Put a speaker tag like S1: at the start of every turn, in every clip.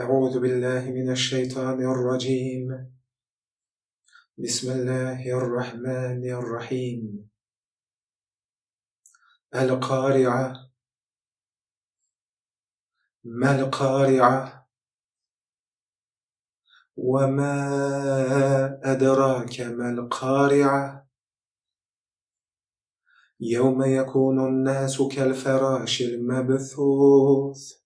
S1: أعوذ بالله من الشيطان الرجيم. بسم الله الرحمن الرحيم. القارعة. ما القارعة؟ وما أدراك ما القارعة؟ يوم يكون الناس كالفراش المبثوث.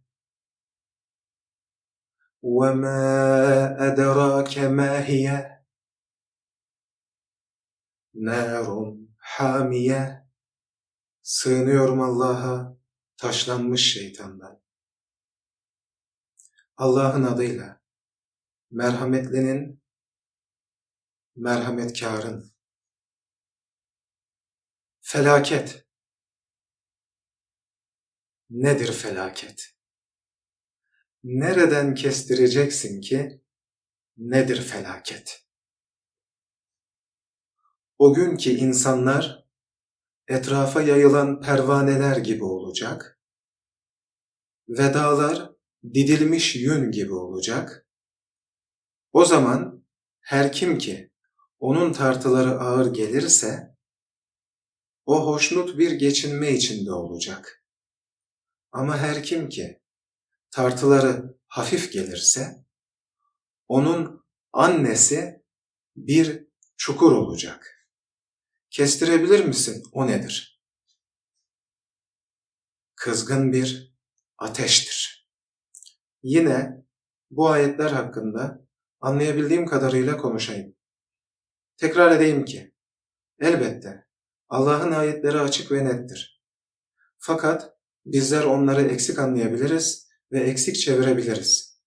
S1: وما أدراك ما هي نار حامية Sığınıyorum Allah'a taşlanmış şeytandan. Allah'ın adıyla merhametlinin, merhametkarın. Felaket. Nedir felaket? Nereden kestireceksin ki nedir felaket? O gün ki insanlar etrafa yayılan pervaneler gibi olacak. Vedalar didilmiş yün gibi olacak. O zaman her kim ki onun tartıları ağır gelirse o hoşnut bir geçinme içinde olacak. Ama her kim ki tartıları hafif gelirse onun annesi bir çukur olacak. Kestirebilir misin o nedir? Kızgın bir ateştir. Yine bu ayetler hakkında anlayabildiğim kadarıyla konuşayım. Tekrar edeyim ki, elbette Allah'ın ayetleri açık ve nettir. Fakat bizler onları eksik anlayabiliriz ve eksik çevirebiliriz.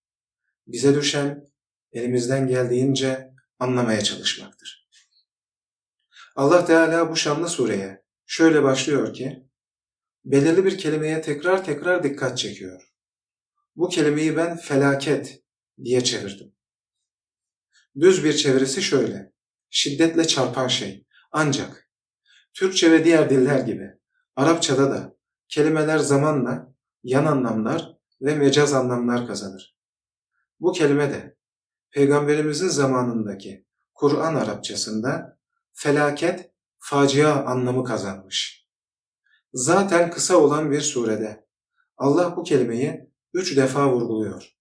S1: Bize düşen elimizden geldiğince anlamaya çalışmaktır. Allah Teala bu şanlı sureye şöyle başlıyor ki, belirli bir kelimeye tekrar tekrar dikkat çekiyor. Bu kelimeyi ben felaket diye çevirdim. Düz bir çevirisi şöyle, şiddetle çarpan şey. Ancak Türkçe ve diğer diller gibi Arapçada da kelimeler zamanla yan anlamlar ve mecaz anlamlar kazanır. Bu kelime de Peygamberimizin zamanındaki Kur'an Arapçasında felaket, facia anlamı kazanmış. Zaten kısa olan bir surede Allah bu kelimeyi üç defa vurguluyor.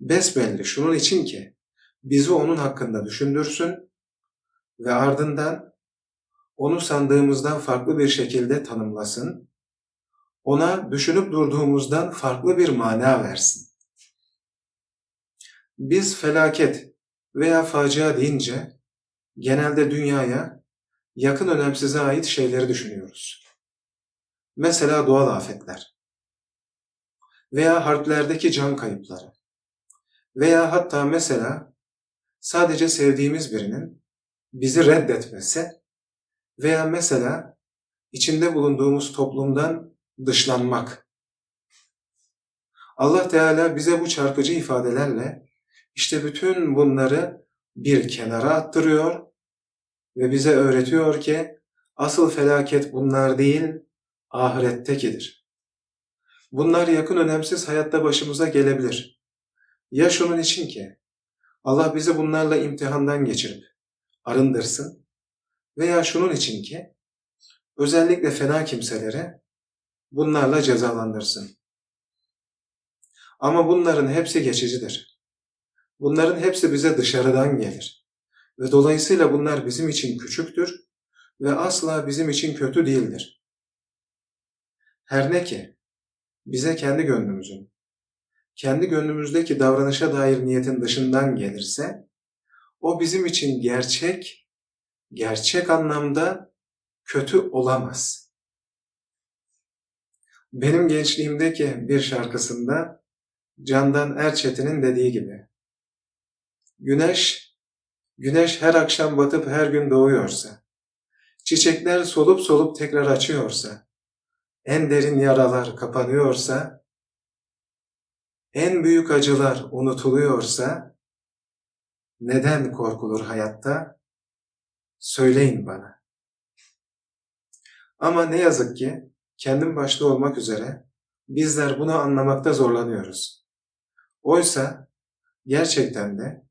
S1: Besbelli şunun için ki bizi onun hakkında düşündürsün ve ardından onu sandığımızdan farklı bir şekilde tanımlasın, ona düşünüp durduğumuzdan farklı bir mana versin. Biz felaket veya facia deyince genelde dünyaya yakın önemsize ait şeyleri düşünüyoruz. Mesela doğal afetler veya harplerdeki can kayıpları veya hatta mesela sadece sevdiğimiz birinin bizi reddetmesi veya mesela içinde bulunduğumuz toplumdan dışlanmak. Allah Teala bize bu çarpıcı ifadelerle işte bütün bunları bir kenara attırıyor ve bize öğretiyor ki asıl felaket bunlar değil, ahirettekidir. Bunlar yakın önemsiz hayatta başımıza gelebilir. Ya şunun için ki Allah bizi bunlarla imtihandan geçirip arındırsın veya şunun için ki özellikle fena kimseleri bunlarla cezalandırsın. Ama bunların hepsi geçicidir. Bunların hepsi bize dışarıdan gelir. Ve dolayısıyla bunlar bizim için küçüktür ve asla bizim için kötü değildir. Her ne ki bize kendi gönlümüzün, kendi gönlümüzdeki davranışa dair niyetin dışından gelirse, o bizim için gerçek, gerçek anlamda kötü olamaz. Benim gençliğimdeki bir şarkısında Candan Erçetin'in dediği gibi, güneş, güneş her akşam batıp her gün doğuyorsa, çiçekler solup solup tekrar açıyorsa, en derin yaralar kapanıyorsa, en büyük acılar unutuluyorsa, neden korkulur hayatta? Söyleyin bana. Ama ne yazık ki kendim başta olmak üzere bizler bunu anlamakta zorlanıyoruz. Oysa gerçekten de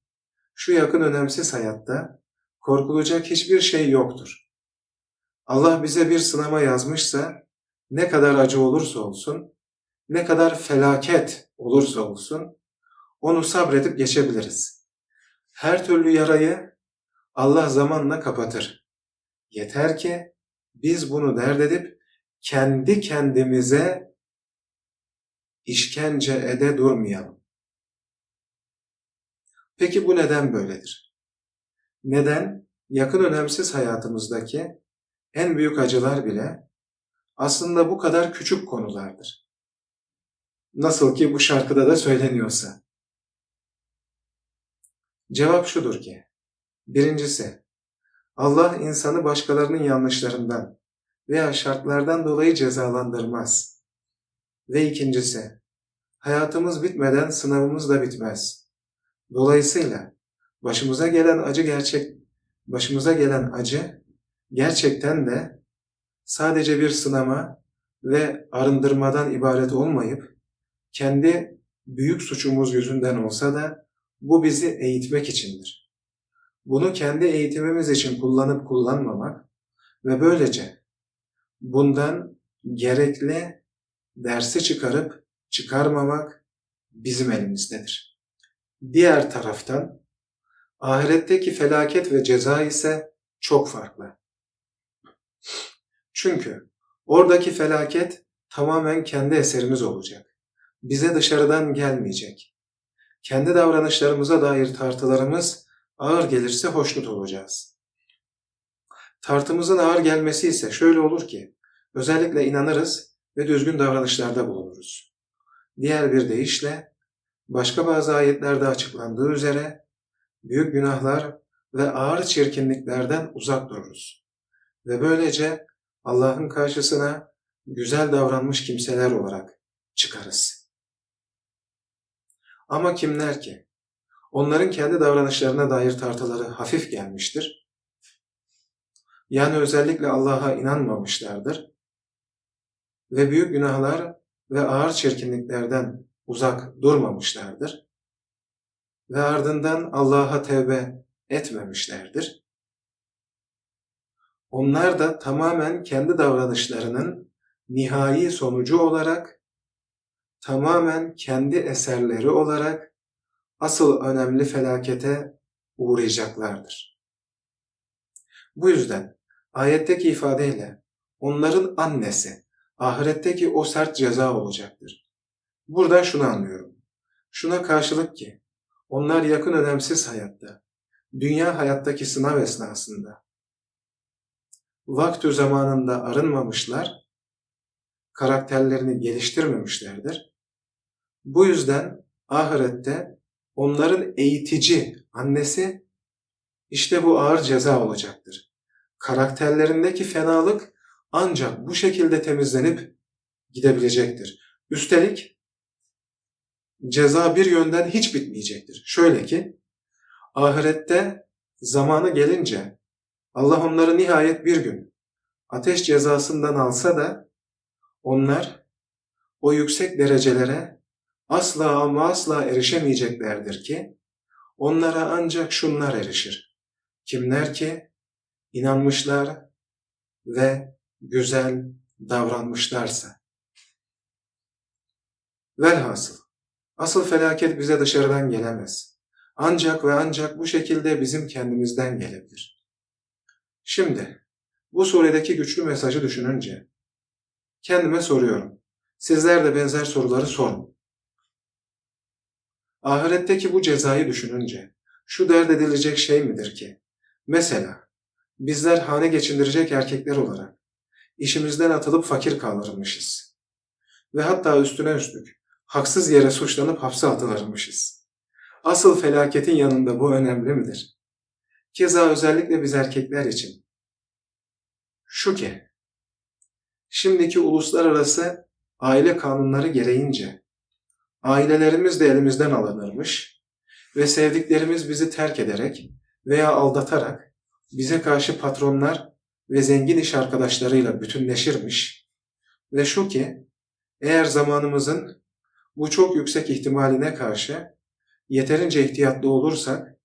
S1: şu yakın önemsiz hayatta korkulacak hiçbir şey yoktur. Allah bize bir sınama yazmışsa ne kadar acı olursa olsun, ne kadar felaket olursa olsun onu sabredip geçebiliriz. Her türlü yarayı Allah zamanla kapatır. Yeter ki biz bunu dert edip kendi kendimize işkence ede durmayalım. Peki bu neden böyledir? Neden yakın önemsiz hayatımızdaki en büyük acılar bile aslında bu kadar küçük konulardır. Nasıl ki bu şarkıda da söyleniyorsa. Cevap şudur ki, birincisi, Allah insanı başkalarının yanlışlarından veya şartlardan dolayı cezalandırmaz. Ve ikincisi, hayatımız bitmeden sınavımız da bitmez. Dolayısıyla başımıza gelen acı gerçek, başımıza gelen acı gerçekten de sadece bir sınama ve arındırmadan ibaret olmayıp kendi büyük suçumuz yüzünden olsa da bu bizi eğitmek içindir. Bunu kendi eğitimimiz için kullanıp kullanmamak ve böylece bundan gerekli dersi çıkarıp çıkarmamak bizim elimizdedir. Diğer taraftan ahiretteki felaket ve ceza ise çok farklı. Çünkü oradaki felaket tamamen kendi eserimiz olacak. Bize dışarıdan gelmeyecek. Kendi davranışlarımıza dair tartılarımız ağır gelirse hoşnut olacağız. Tartımızın ağır gelmesi ise şöyle olur ki, özellikle inanırız ve düzgün davranışlarda bulunuruz. Diğer bir deyişle, başka bazı ayetlerde açıklandığı üzere, büyük günahlar ve ağır çirkinliklerden uzak dururuz. Ve böylece Allah'ın karşısına güzel davranmış kimseler olarak çıkarız. Ama kimler ki onların kendi davranışlarına dair tartıları hafif gelmiştir. Yani özellikle Allah'a inanmamışlardır ve büyük günahlar ve ağır çirkinliklerden uzak durmamışlardır ve ardından Allah'a tevbe etmemişlerdir. Onlar da tamamen kendi davranışlarının nihai sonucu olarak, tamamen kendi eserleri olarak asıl önemli felakete uğrayacaklardır. Bu yüzden ayetteki ifadeyle onların annesi ahiretteki o sert ceza olacaktır. Buradan şunu anlıyorum. Şuna karşılık ki onlar yakın önemsiz hayatta, dünya hayattaki sınav esnasında vakti zamanında arınmamışlar, karakterlerini geliştirmemişlerdir. Bu yüzden ahirette onların eğitici annesi işte bu ağır ceza olacaktır. Karakterlerindeki fenalık ancak bu şekilde temizlenip gidebilecektir. Üstelik ceza bir yönden hiç bitmeyecektir. Şöyle ki ahirette zamanı gelince Allah onları nihayet bir gün ateş cezasından alsa da onlar o yüksek derecelere asla ama asla erişemeyeceklerdir ki onlara ancak şunlar erişir. Kimler ki inanmışlar ve güzel davranmışlarsa. Velhasıl, asıl felaket bize dışarıdan gelemez. Ancak ve ancak bu şekilde bizim kendimizden gelebilir. Şimdi, bu suredeki güçlü mesajı düşününce, kendime soruyorum. Sizler de benzer soruları sorun. Ahiretteki bu cezayı düşününce, şu dert edilecek şey midir ki? Mesela, bizler hane geçindirecek erkekler olarak, işimizden atılıp fakir kaldırılmışız. Ve hatta üstüne üstlük, haksız yere suçlanıp hapse atılırmışız. Asıl felaketin yanında bu önemli midir? Keza özellikle biz erkekler için. Şu ki, şimdiki uluslararası aile kanunları gereğince ailelerimiz de elimizden alınırmış ve sevdiklerimiz bizi terk ederek veya aldatarak bize karşı patronlar ve zengin iş arkadaşlarıyla bütünleşirmiş ve şu ki eğer zamanımızın bu çok yüksek ihtimaline karşı yeterince ihtiyatlı olursak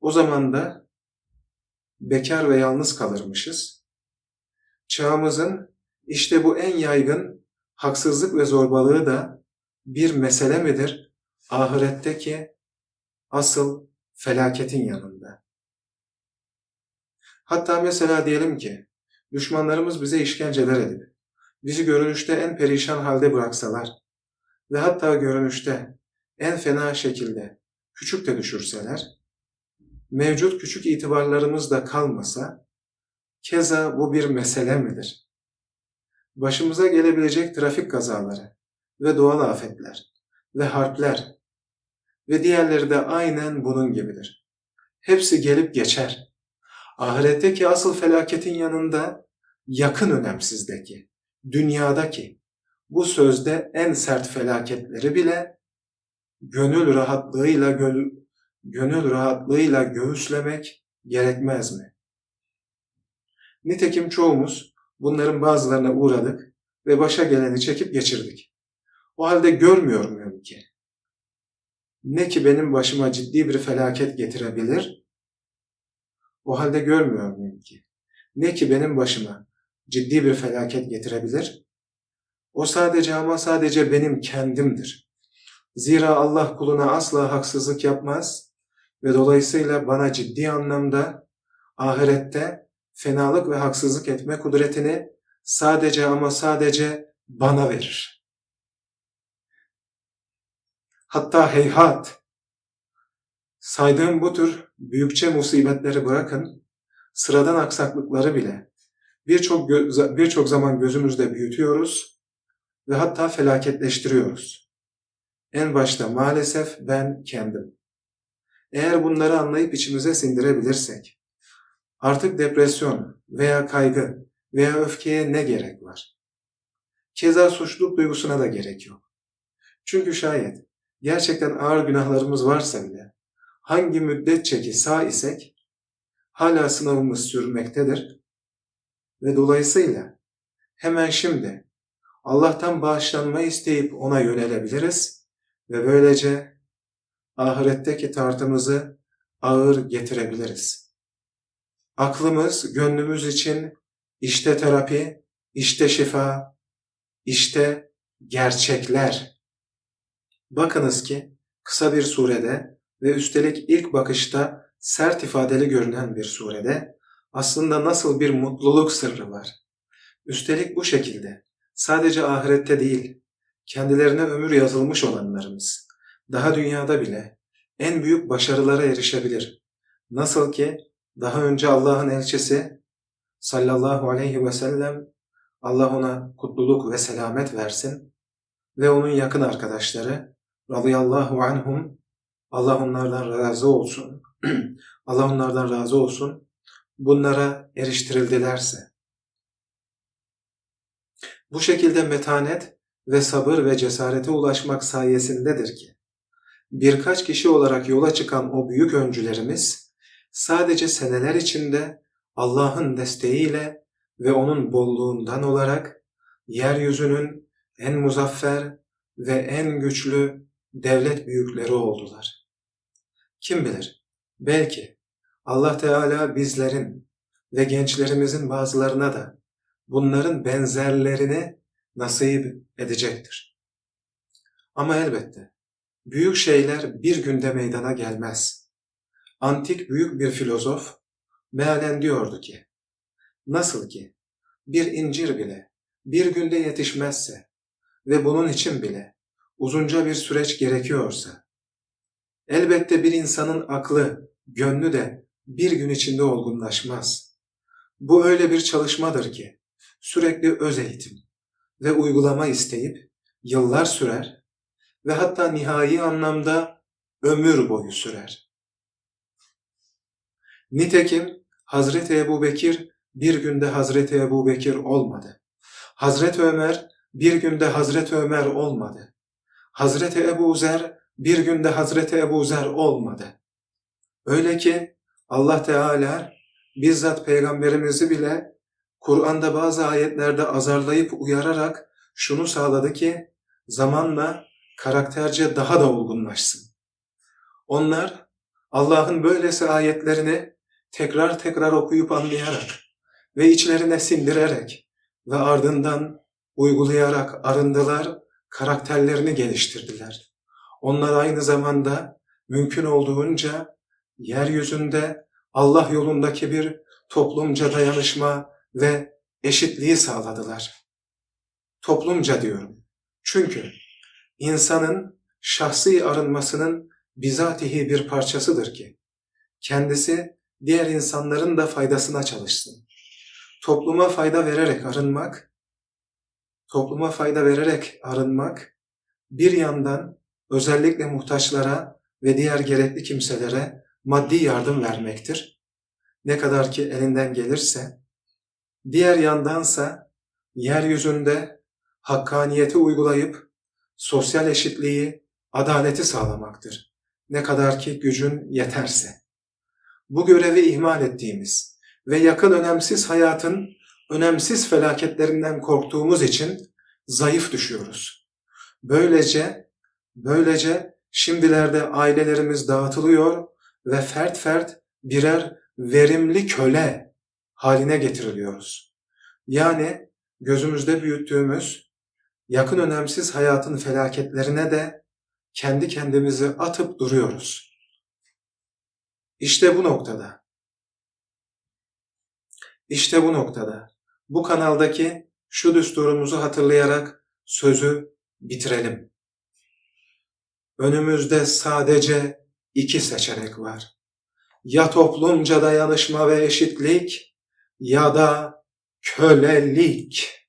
S1: o zaman da bekar ve yalnız kalırmışız. Çağımızın işte bu en yaygın haksızlık ve zorbalığı da bir mesele midir ahiretteki asıl felaketin yanında. Hatta mesela diyelim ki düşmanlarımız bize işkenceler edip bizi görünüşte en perişan halde bıraksalar ve hatta görünüşte en fena şekilde küçük de düşürseler, mevcut küçük itibarlarımız da kalmasa, keza bu bir mesele midir? Başımıza gelebilecek trafik kazaları ve doğal afetler ve harpler ve diğerleri de aynen bunun gibidir. Hepsi gelip geçer. Ahiretteki asıl felaketin yanında yakın önemsizdeki, dünyadaki, bu sözde en sert felaketleri bile gönül rahatlığıyla gönül, gönül rahatlığıyla göğüslemek gerekmez mi? Nitekim çoğumuz bunların bazılarına uğradık ve başa geleni çekip geçirdik. O halde görmüyor muyum ki? Ne ki benim başıma ciddi bir felaket getirebilir? O halde görmüyor muyum ki? Ne ki benim başıma ciddi bir felaket getirebilir? O sadece ama sadece benim kendimdir. Zira Allah kuluna asla haksızlık yapmaz ve dolayısıyla bana ciddi anlamda ahirette fenalık ve haksızlık etme kudretini sadece ama sadece bana verir. Hatta heyhat, saydığım bu tür büyükçe musibetleri bırakın, sıradan aksaklıkları bile birçok birçok zaman gözümüzde büyütüyoruz ve hatta felaketleştiriyoruz. En başta maalesef ben kendim. Eğer bunları anlayıp içimize sindirebilirsek, artık depresyon veya kaygı veya öfkeye ne gerek var? Keza suçluluk duygusuna da gerek yok. Çünkü şayet gerçekten ağır günahlarımız varsa bile, hangi müddetçe ki sağ isek, hala sınavımız sürmektedir ve dolayısıyla hemen şimdi Allah'tan bağışlanma isteyip ona yönelebiliriz ve böylece ahiretteki tartımızı ağır getirebiliriz. Aklımız, gönlümüz için işte terapi, işte şifa, işte gerçekler. Bakınız ki kısa bir surede ve üstelik ilk bakışta sert ifadeli görünen bir surede aslında nasıl bir mutluluk sırrı var. Üstelik bu şekilde sadece ahirette değil, kendilerine ömür yazılmış olanlarımız, daha dünyada bile en büyük başarılara erişebilir. Nasıl ki daha önce Allah'ın elçisi sallallahu aleyhi ve sellem Allah ona kutluluk ve selamet versin ve onun yakın arkadaşları radıyallahu anhum Allah onlardan razı olsun. Allah onlardan razı olsun. Bunlara eriştirildilerse. Bu şekilde metanet ve sabır ve cesarete ulaşmak sayesindedir ki birkaç kişi olarak yola çıkan o büyük öncülerimiz sadece seneler içinde Allah'ın desteğiyle ve onun bolluğundan olarak yeryüzünün en muzaffer ve en güçlü devlet büyükleri oldular. Kim bilir, belki Allah Teala bizlerin ve gençlerimizin bazılarına da bunların benzerlerini nasip edecektir. Ama elbette büyük şeyler bir günde meydana gelmez. Antik büyük bir filozof mealen diyordu ki, nasıl ki bir incir bile bir günde yetişmezse ve bunun için bile uzunca bir süreç gerekiyorsa, elbette bir insanın aklı, gönlü de bir gün içinde olgunlaşmaz. Bu öyle bir çalışmadır ki, sürekli öz eğitim ve uygulama isteyip yıllar sürer ve hatta nihai anlamda ömür boyu sürer. Nitekim Hazreti Ebu Bekir bir günde Hazreti Ebu Bekir olmadı. Hazreti Ömer bir günde Hazreti Ömer olmadı. Hazreti Ebu Zer bir günde Hazreti Ebu Zer olmadı. Öyle ki Allah Teala bizzat peygamberimizi bile Kur'an'da bazı ayetlerde azarlayıp uyararak şunu sağladı ki zamanla karakterce daha da olgunlaşsın. Onlar Allah'ın böylesi ayetlerini tekrar tekrar okuyup anlayarak ve içlerine sindirerek ve ardından uygulayarak arındılar, karakterlerini geliştirdiler. Onlar aynı zamanda mümkün olduğunca yeryüzünde Allah yolundaki bir toplumca dayanışma ve eşitliği sağladılar. Toplumca diyorum. Çünkü insanın şahsi arınmasının bizatihi bir parçasıdır ki kendisi diğer insanların da faydasına çalışsın. Topluma fayda vererek arınmak, topluma fayda vererek arınmak bir yandan özellikle muhtaçlara ve diğer gerekli kimselere maddi yardım vermektir. Ne kadar ki elinden gelirse, diğer yandansa yeryüzünde hakkaniyeti uygulayıp sosyal eşitliği, adaleti sağlamaktır. Ne kadar ki gücün yeterse. Bu görevi ihmal ettiğimiz ve yakın önemsiz hayatın önemsiz felaketlerinden korktuğumuz için zayıf düşüyoruz. Böylece, böylece şimdilerde ailelerimiz dağıtılıyor ve fert fert birer verimli köle haline getiriliyoruz. Yani gözümüzde büyüttüğümüz yakın önemsiz hayatın felaketlerine de kendi kendimizi atıp duruyoruz. İşte bu noktada. İşte bu noktada. Bu kanaldaki şu düsturumuzu hatırlayarak sözü bitirelim. Önümüzde sadece iki seçenek var. Ya toplumca dayanışma ve eşitlik ya da kölelik.